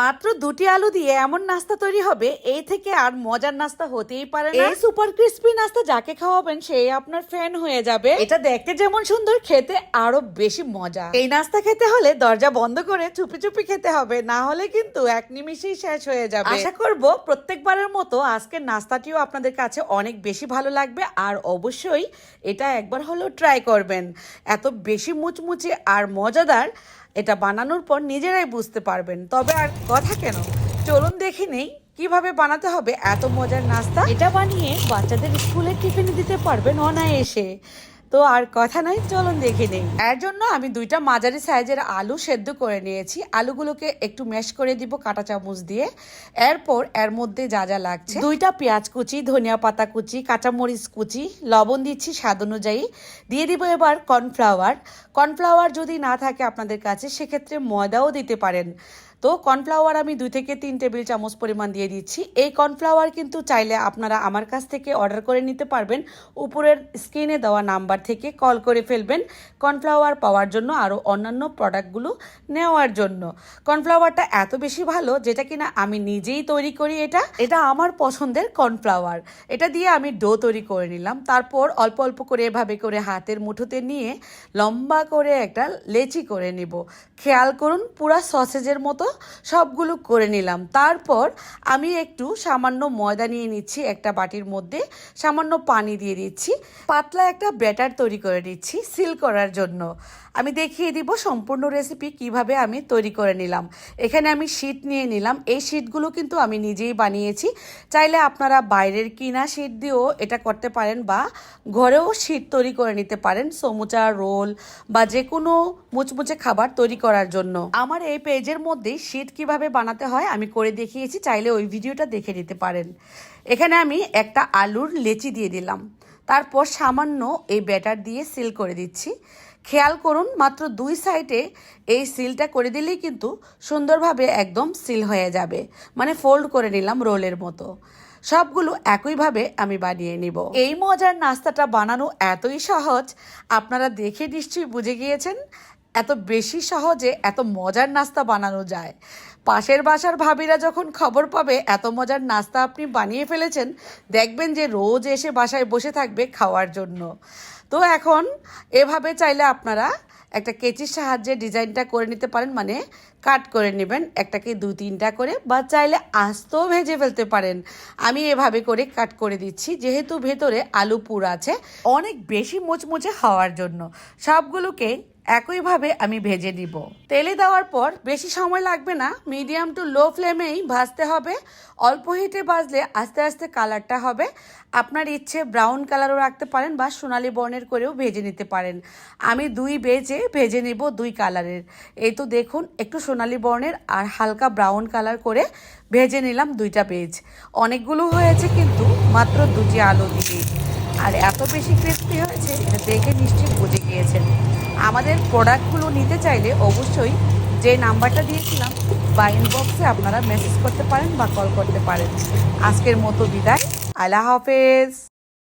মাত্র দুটি আলু দিয়ে এমন নাস্তা তৈরি হবে এই থেকে আর মজার নাস্তা হতেই পারে না। এই সুপার ক্রিস্পি নাস্তা যাকে খাওয়াবেন সেই আপনার ফ্যান হয়ে যাবে। এটা দেখতে যেমন সুন্দর খেতে আরও বেশি মজা। এই নাস্তা খেতে হলে দরজা বন্ধ করে চুপি চুপি খেতে হবে না হলে কিন্তু এক নিমিষেই শেষ হয়ে যাবে। আশা করব প্রত্যেকবারের মতো আজকের নাস্তাটিও আপনাদের কাছে অনেক বেশি ভালো লাগবে আর অবশ্যই এটা একবার হলেও ট্রাই করবেন। এত বেশি মুচমুচে আর মজাদার এটা বানানোর পর নিজেরাই বুঝতে পারবেন। তবে আর কথা কেন? চলুন দেখে নেই কীভাবে বানাতে হবে এত মজার নাস্তা। এটা বানিয়ে বাচ্চাদের স্কুলে টিফিনে দিতে পারবেন অনায়াসে। তো আর কথা নাই, চলুন দেখে নেই। এর জন্য আমি দুইটা মাঝারি সাইজের আলু সেদ্ধ করে নিয়েছি। আলুগুলোকে একটু ম্যাশ করে দিব কাঁটা চামচ দিয়ে। এরপর এর মধ্যে যা যা লাগছে, দুইটা পেঁয়াজ কুচি, ধনিয়া পাতা কুচি, কাঁচামরিচ কুচি, লবণ দিচ্ছি স্বাদ অনুযায়ী। দিয়ে দিব এবার কর্নফ্লাওয়ার। কর্নফ্লাওয়ার যদি না থাকে আপনাদের কাছে, সেক্ষেত্রে ময়দাও দিতে পারেন। তো কর্নফ্লাওয়ার আমি দুই থেকে তিন টেবিল চামচ পরিমাণ দিয়ে দিচ্ছি। এই কর্নফ্লাওয়ার কিন্তু চাইলে আপনারা আমার কাছ থেকে অর্ডার করে নিতে পারবেন। উপরের স্ক্রিনে দেওয়া নাম্বার থেকে কল করে ফেলবেন কর্নফ্লাওয়ার পাওয়ার জন্য আরও অন্যান্য প্রোডাক্টগুলো নেওয়ার জন্য। কর্নফ্লাওয়ারটা এত বেশি ভালো যেটা কিনা আমি নিজেই তৈরি করি এটা। এটা আমার পছন্দের কর্নফ্লাওয়ার। এটা দিয়ে আমি ডো তৈরি করে নিলাম। তারপর অল্প অল্প করে এভাবে করে হাতের মুঠোতে নিয়ে লম্বা করে একটা লেচি করে নিব। খেয়াল করুন পুরা সসেজের মতো সবগুলো করে নিলাম। তারপর আমি একটু সামান্য ময়দা নিয়ে নিচ্ছি একটা বাটির মধ্যে। সামান্য পানি দিয়ে দিচ্ছি। পাতলা একটা ব্যাটার তৈরি করে নিচ্ছি সিল করার জন্য। আমি দেখিয়ে দিব সম্পূর্ণ রেসিপি কীভাবে আমি তৈরি করে নিলাম। এখানে আমি শীট নিয়ে নিলাম। এই শীটগুলো কিন্তু আমি নিজেই বানিয়েছি। চাইলে আপনারা বাইরের কিনা শীট দিয়েও এটা করতে পারেন বা ঘরেও শীট তৈরি করে নিতে পারেন। সমুচা, রোল বা যে কোনো মুচমুচে খাবার তৈরি করার জন্য। আমার এই পেজের মধ্যেই শীট কীভাবে বানাতে হয় আমি করে দেখিয়েছি, চাইলে ওই ভিডিওটা দেখে নিতে পারেন। এখানে আমি একটা আলুর লেচি দিয়ে দিলাম। তারপর সামান্য এই ব্যাটার দিয়ে সিল করে দিচ্ছি। খেয়াল করুন, মাত্র দুই সাইডে এই সিলটা করে দিলেই কিন্তু সুন্দরভাবে একদম সিল হয়ে যাবে। মানে ফোল্ড করে নিলাম রোলের মতো। সবগুলো একইভাবে আমি বানিয়ে নিব। এই মজার নাস্তাটা বানানো এতই সহজ, আপনারা দেখে নিশ্চয়ই বুঝে গিয়েছেন। এত বেশি সহজে এত মজার নাস্তা বানানো যায়। পাশের বাসার ভাবিরা যখন খবর পাবে, এত মজার নাস্তা আপনি বানিয়ে ফেলেছেন, দেখবেন যে রোজ এসে বাসায় বসে থাকবে খাওয়ার জন্য। তো এখন এভাবে চাইলে আপনারা একটা কেচির সাহায্যে ডিজাইনটা করে নিতে পারেন মানে কাট করে নেবেন, একটাকে দু তিনটা করে, বা চাইলে আস্তেও ভেজে ফেলতে পারেন। আমি এভাবে করে কাট করে দিচ্ছি, যেহেতু ভেতরে আলু পুর আছে, অনেক বেশি মুচমুচে হওয়ার জন্য। সবগুলোকে একইভাবে আমি ভেজে নিব। তেলে দেওয়ার পর বেশি সময় লাগবে না, মিডিয়াম টু লো ফ্লেমেই ভাজতে হবে। অল্প হিটে ভাজলে আস্তে আস্তে কালারটা হবে। আপনার ইচ্ছে ব্রাউন কালারও রাখতে পারেন বা সোনালি বর্ণের করেও ভেজে নিতে পারেন। আমি দুই বেজে ভেজে নেব দুই কালারের। এই তো দেখুন, একটু সোনালি বর্ণের আর হালকা ব্রাউন কালার করে ভেজে নিলাম দুইটা পেজ অনেকগুলো হয়েছে কিন্তু মাত্র দুটি আলু দিয়ে। আর এত বেশি ক্রিস্পি হয়েছে, এটা দেখে নিশ্চয়ই বুঝে গিয়েছেন। আমাদের প্রোডাক্টগুলো নিতে চাইলে অবশ্যই যে নাম্বারটা দিয়েছিলাম, বা ইনবক্সে আপনারা মেসেজ করতে পারেন বা কল করতে পারেন। আজকের মতো বিদায়। আল্লাহ হাফেজ।